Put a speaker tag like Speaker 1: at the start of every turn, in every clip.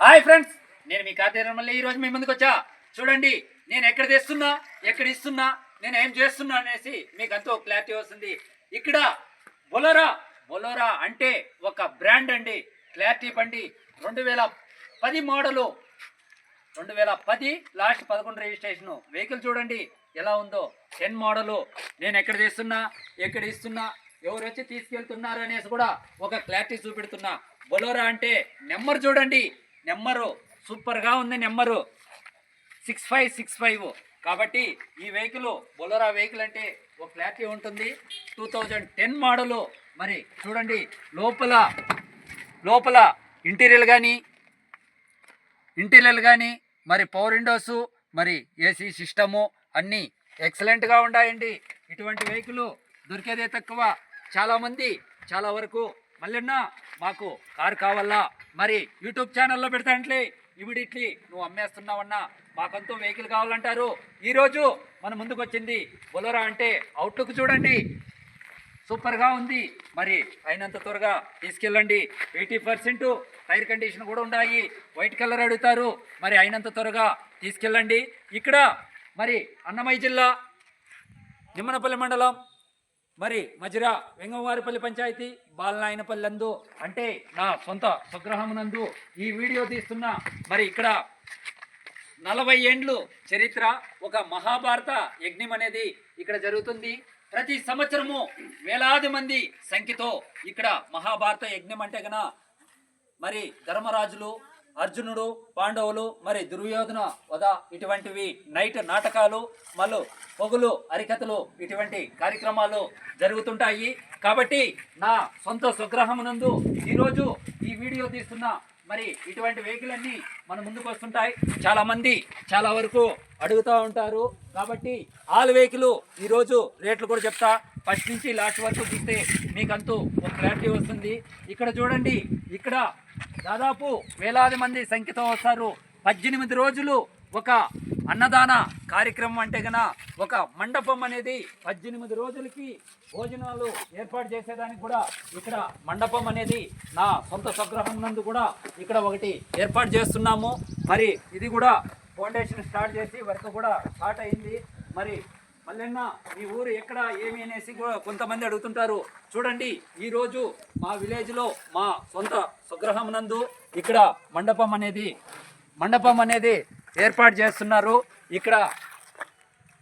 Speaker 1: Hi friends నేను మీ కార్తీక మళ్ళీ ఈ రోజు మీ ముందుకు వచ్చా. చూడండి నేను ఎక్కడ తెస్తున్నా ఎక్కడ ఇస్తున్నా నేను ఏం చేస్తున్నా అనేసి మీకు అంతా క్లారిటీ వస్తుంది. ఇక్కడ బొలోరా బొలోరా అంటే ఒక బ్రాండ్ అండి. క్లారిటీ బండి రెండు వేల పది మోడలు రెండు వేల పది లాస్ట్ పదకొండు రిజిస్ట్రేషను వెహికల్ చూడండి ఎలా ఉందో. టెన్ మోడలు నేను ఎక్కడ తీస్తున్నా ఎక్కడ ఇస్తున్నా ఎవరు వచ్చి తీసుకెళ్తున్నారు అనేసి కూడా ఒక క్లారిటీ చూపెడుతున్నా. బొలోరా అంటే నెంబర్ చూడండి. నెంబరు. సూపర్గా ఉంది number. Six five six five కాబట్టి ఈ వెహికల్ బొలరా వెహికల్ అంటే ఒక ఫ్లాట్ ఉంటుంది? టూ థౌజండ్ టెన్ మోడలు మరి చూడండి లోపల లోపల ఇంటీరియర్ కానీ ఇంటీరియర్ కానీ మరి పవర్ విండోస్ మరి ఏసీ సిస్టము అన్నీ ఎక్సలెంట్గా ఉన్నాయండి. ఇటువంటి వెహికల్ దొరికేదే తక్కువ. చాలామంది చాలా వరకు మళ్ళీన్నా మాకు కారు కావాలా? మరి యూట్యూబ్ ఛానల్లో పెడతాంట్లే ఇమీడియట్లీ నువ్వు అమ్మేస్తున్నావన్నా. మాకంతా వెహికల్ కావాలంటారు. ఈరోజు మన ముందుకు వచ్చింది బొలోరా అంటే అవుట్లుక్ చూడండి. సూపర్గా ఉంది. మరి అయినంత త్వరగా తీసుకెళ్ళండి. ఎయిటీ పర్సెంట్ టైర్ కండిషన్ కూడా ఉన్నాయి. వైట్ కలర్ అడుగుతారు. మరి అయినంత త్వరగా తీసుకెళ్ళండి. ఇక్కడ మరి అన్నమయ్య జిల్లా నిమ్మనపల్లి మండలం మరి మజిరా వెంగవారిపల్లి పంచాయతీ బాలనాయనపల్లి నందు అంటే నా సొంత స్వగ్రహమునందు ఈ వీడియో తీస్తున్న మరి ఇక్కడ నలభై ఏండ్లు చరిత్ర ఒక మహాభారత యజ్ఞం అనేది ఇక్కడ జరుగుతుంది. ప్రతి సంవత్సరము వేలాది మంది సంఖ్యతో ఇక్కడ మహాభారత యజ్ఞం అంటే కన మరి ధర్మరాజులు అర్జునుడు పాండవులు మరి దుర్యోధన వద ఇటువంటివి నైట్ నాటకాలు మళ్ళీ పొగులు అరికథలు ఇటువంటి కార్యక్రమాలు జరుగుతుంటాయి. కాబట్టి నా సొంత స్వగ్రహమునందు ఈరోజు ఈ వీడియో తీస్తున్న మరి ఇటువంటి వెహికల్ మన ముందుకు వస్తుంటాయి. చాలామంది చాలా వరకు అడుగుతూ ఉంటారు. కాబట్టి ఆల్ వెహికల్ ఈరోజు రేట్లు కూడా చెప్తా. ఫస్ట్ నుంచి లాస్ట్ వరకు చూస్తే మీకంతూ ఒక క్లారిటీ వస్తుంది. ఇక్కడ చూడండి ఇక్కడ దాదాపు వేలాది మంది సంఖ్యతో వస్తారు. పద్దెనిమిది రోజులు ఒక అన్నదాన కార్యక్రమం అంటే గన ఒక మండపం అనేది పద్దెనిమిది రోజులకి భోజనాలు ఏర్పాటు చేసేదానికి కూడా ఇక్కడ మండపం అనేది నా సొంత స్వగ్రహం నందు కూడా ఇక్కడ ఒకటి ఏర్పాటు చేస్తున్నాము. మరి ఇది కూడా ఫౌండేషన్ స్టార్ట్ చేసి వర్క్ కూడా స్టార్ట్ అయింది. మరి మల్లెన్న మీ ఊరు ఎక్కడ ఏమి అనేసి కూడా కొంతమంది అడుగుతుంటారు. చూడండి ఈరోజు మా విలేజ్లో మా సొంత స్వగ్రహం నందు ఇక్కడ మండపం అనేది మండపం అనేది ఏర్పాటు చేస్తున్నారు. ఇక్కడ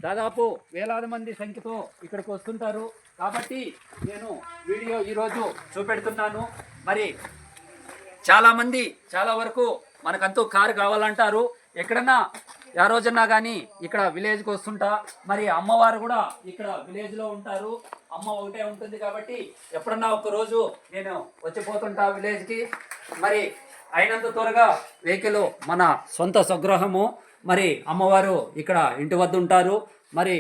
Speaker 1: దాదాపు వేలాది మంది సంఖ్యతో ఇక్కడికి వస్తుంటారు. కాబట్టి నేను వీడియో ఈరోజు చూపెడుతున్నాను. మరి చాలామంది చాలా వరకు మనకంతో కారు కావాలంటారు. ఎక్కడన్నా ఆ రోజన్నా కానీ ఇక్కడ విలేజ్కి వస్తుంటా. మరి అమ్మవారు కూడా ఇక్కడ విలేజ్లో ఉంటారు. అమ్మ ఒకటే ఉంటుంది కాబట్టి ఎప్పుడన్నా ఒకరోజు నేను వచ్చిపోతుంటా విలేజ్కి. మరి అయినంత త్వరగా వెహికల్ మన సొంత స్వగృహము. మరి అమ్మవారు ఇక్కడ ఇంటి వద్ద ఉంటారు. మరి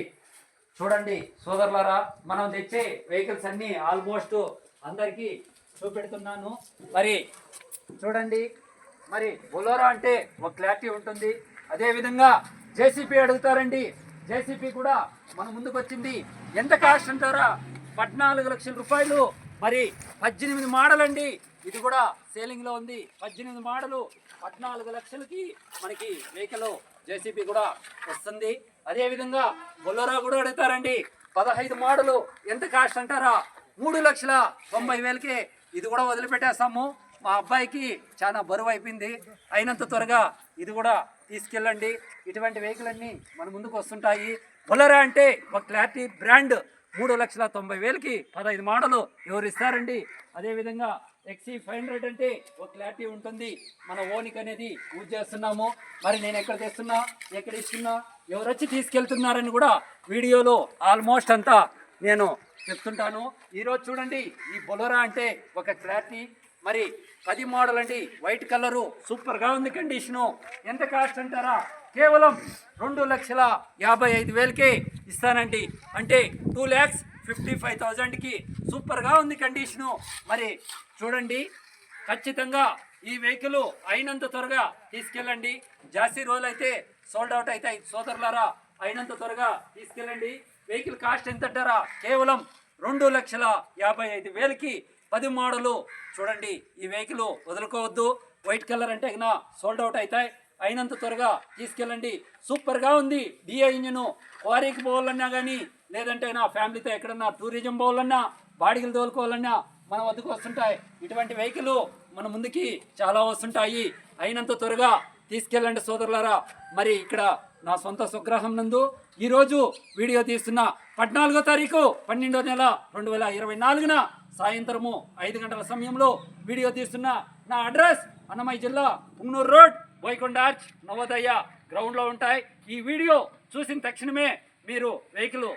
Speaker 1: చూడండి సోదరులారా మనం తెచ్చే వెహికల్స్ అన్నీ ఆల్మోస్ట్ అందరికీ చూపెడుతున్నాను. మరి చూడండి. మరి బొలోరా అంటే ఒక క్లారిటీ ఉంటుంది. అదేవిధంగా జేసీపీ అడుగుతారండి. జేసీపీ కూడా మన ముందుకు వచ్చింది. ఎంత కాస్ట్ అంటారా? పద్నాలుగు లక్షల రూపాయలు. మరి పద్దెనిమిది మోడల్ అండి ఇది కూడా సేలింగ్లో ఉంది. పద్దెనిమిది మోడలు పద్నాలుగు లక్షలకి మనకి వెహికల్ జేసీపీ కూడా వస్తుంది. అదేవిధంగా బొల్లరా కూడా అడుగుతారండి. పదహైదు మోడలు ఎంత కాస్ట్ అంటారా? మూడు లక్షల తొంభై వేలకే ఇది కూడా వదిలిపెట్టేస్తాము. మా అబ్బాయికి చాలా బరువు అయిపోయింది. అయినంత త్వరగా ఇది కూడా తీసుకెళ్ళండి. ఇటువంటి వెహికల్ అన్నీ మన ముందుకు వస్తుంటాయి. బొలరా అంటే ఒక క్లారిటీ బ్రాండ్ మూడు లక్షల తొంభై వేలకి పదహైదు మోడలు ఎవరు ఇస్తారండి? అదేవిధంగా ఎక్సీ ఫైవ్ హండ్రెడ్ అంటే ఒక క్లారిటీ ఉంటుంది. మన ఓనిక్ అనేది యూజ్ చేస్తున్నాము. మరి నేను ఎక్కడ తెస్తున్నా ఎక్కడ ఇస్తున్నా ఎవరు వచ్చి తీసుకెళ్తున్నారని కూడా వీడియోలో ఆల్మోస్ట్ అంతా నేను చెప్తుంటాను. ఈరోజు చూడండి ఈ బొలోరా అంటే ఒక క్లారిటీ మరి పది మోడల్ అండి వైట్ కలరు సూపర్గా ఉంది కండిషను. ఎంత కాస్ట్ అంటారా? కేవలం రెండు లక్షల యాభై ఐదు వేలకే ఇస్తానండి. అంటే టూ ల్యాక్స్ ఫిఫ్టీ ఫైవ్ థౌజండ్కి సూపర్గా ఉంది కండిషను. మరి చూడండి ఖచ్చితంగా ఈ వెహికల్ అయినంత త్వరగా తీసుకెళ్ళండి. జాస్తి రోజులు అయితే సోల్డ్ అవుట్ అవుతాయి సోదరులారా. అయినంత త్వరగా తీసుకెళ్ళండి. వెహికల్ కాస్ట్ ఎంత అంటారా? కేవలం రెండు లక్షల యాభై ఐదు వేలకి పది మోడలు చూడండి. ఈ వెహికల్ వదులుకోవద్దు. వైట్ కలర్ అంటే ఇక సోల్డ్ అవుట్ అవుతాయి. అయినంత త్వరగా తీసుకెళ్ళండి. సూపర్గా ఉంది. డిఏ ఇంజిన్ క్వారీకి పోవాలన్నా కానీ లేదంటే నా ఫ్యామిలీతో ఎక్కడన్నా టూరిజం పోవాలన్నా బాడిగలు తోలుకోవాలన్నా మన వద్దకు వస్తుంటాయి. ఇటువంటి వెహికల్ మన ముందుకి చాలా వస్తుంటాయి. అయినంత త్వరగా తీసుకెళ్ళండి సోదరులారా. మరి ఇక్కడ నా సొంత స్వగ్రహం నందు ఈరోజు వీడియో తీస్తున్న పద్నాలుగో తారీఖు పన్నెండో నెల రెండు వేల ఇరవై నాలుగున సాయంత్రము ఐదు గంటల సమయంలో వీడియో తీస్తున్న నా అడ్రస్ అన్నమయ్య జిల్లా పుంగనూరు రోడ్ వైకుంఠ ఆర్చ్ నవోదయ గ్రౌండ్లో ఉంటాయి. ఈ వీడియో చూసిన తక్షణమే మీరు వెహికల్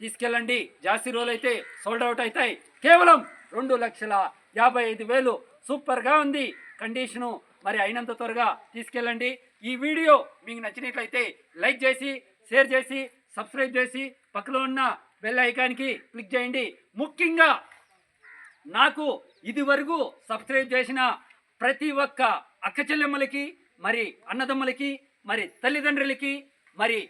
Speaker 1: తీసుకెళ్ళండి. జాస్తి రోజులు అయితే సోల్డ్ అవుట్ అవుతాయి. కేవలం రెండు లక్షల యాభై ఐదు వేలు సూపర్గా ఉంది. కండిషను మరి అయినంత త్వరగా తీసుకెళ్ళండి. ఈ వీడియో మీకు నచ్చినట్లయితే లైక్ చేసి షేర్ చేసి సబ్స్క్రైబ్ చేసి పక్కలో ఉన్న బెల్ ఐకాన్కి క్లిక్ చేయండి. ముఖ్యంగా నాకు ఇది వరకు సబ్స్క్రైబ్ చేసిన ప్రతి ఒక్క అక్క చెల్లెమ్మలకి మరి అన్నదమ్ములకి మరి తల్లిదండ్రులకి మరి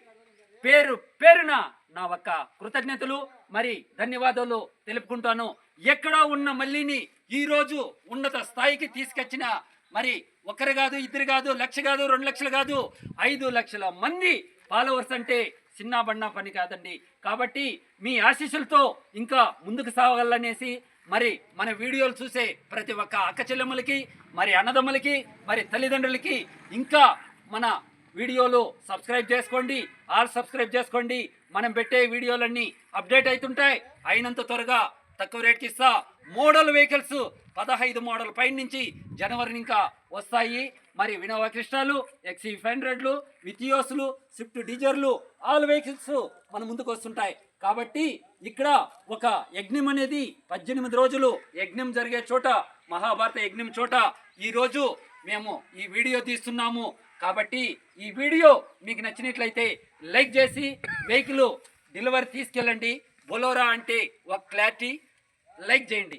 Speaker 1: పేరు పేరున నా ఒక్క కృతజ్ఞతలు మరి ధన్యవాదాలు తెలుపుకుంటాను. ఎక్కడో ఉన్న మల్లిని ఈరోజు ఉన్నత స్థాయికి తీసుకొచ్చిన మరి ఒకరు కాదు ఇద్దరు కాదు లక్ష కాదు రెండు లక్షలు కాదు ఐదు లక్షల మంది ఫాలోవర్స్ అంటే చిన్న బన్న పని కాదండి. కాబట్టి మీ ఆశీస్సులతో ఇంకా ముందుకు సాగాలనేసి మరి మన వీడియోలు చూసే ప్రతి ఒక్క అక్క చెల్లెమ్మలకి మరి అన్నదమ్ములకి మరి తల్లిదండ్రులకి ఇంకా మన వీడియోలు సబ్స్క్రైబ్ చేసుకోండి. ఆల్ సబ్స్క్రైబ్ చేసుకోండి. మనం పెట్టే వీడియోలన్నీ అప్డేట్ అవుతుంటాయి. అయినంత త్వరగా తక్కువ రేట్కి ఇస్తా. మోడల్ వెహికల్స్ పదహైదు మోడల్ పైన నుంచి జనవరి ఇంకా వస్తాయి. మరి వినోవా కృష్ణాలు ఎక్సీ ఫైవ్ హండ్రెడ్లు వితియోస్లు స్విఫ్ట్ డీజర్లు ఆల్ వెహికల్స్ మన ముందుకు వస్తుంటాయి. కాబట్టి ఇక్కడ ఒక యజ్ఞం అనేది పద్దెనిమిది రోజులు యజ్ఞం జరిగే చోట మహాభారత యజ్ఞం చోట ఈరోజు మేము ఈ వీడియో తీస్తున్నాము. కాబట్టి ఈ వీడియో మీకు నచ్చినట్లయితే లైక్ చేసి వెహికల్ డెలివరీ తీసుకెళ్ళండి. బొలోరా అంటే ఒక క్లారిటీ. లైక్ చేయండి.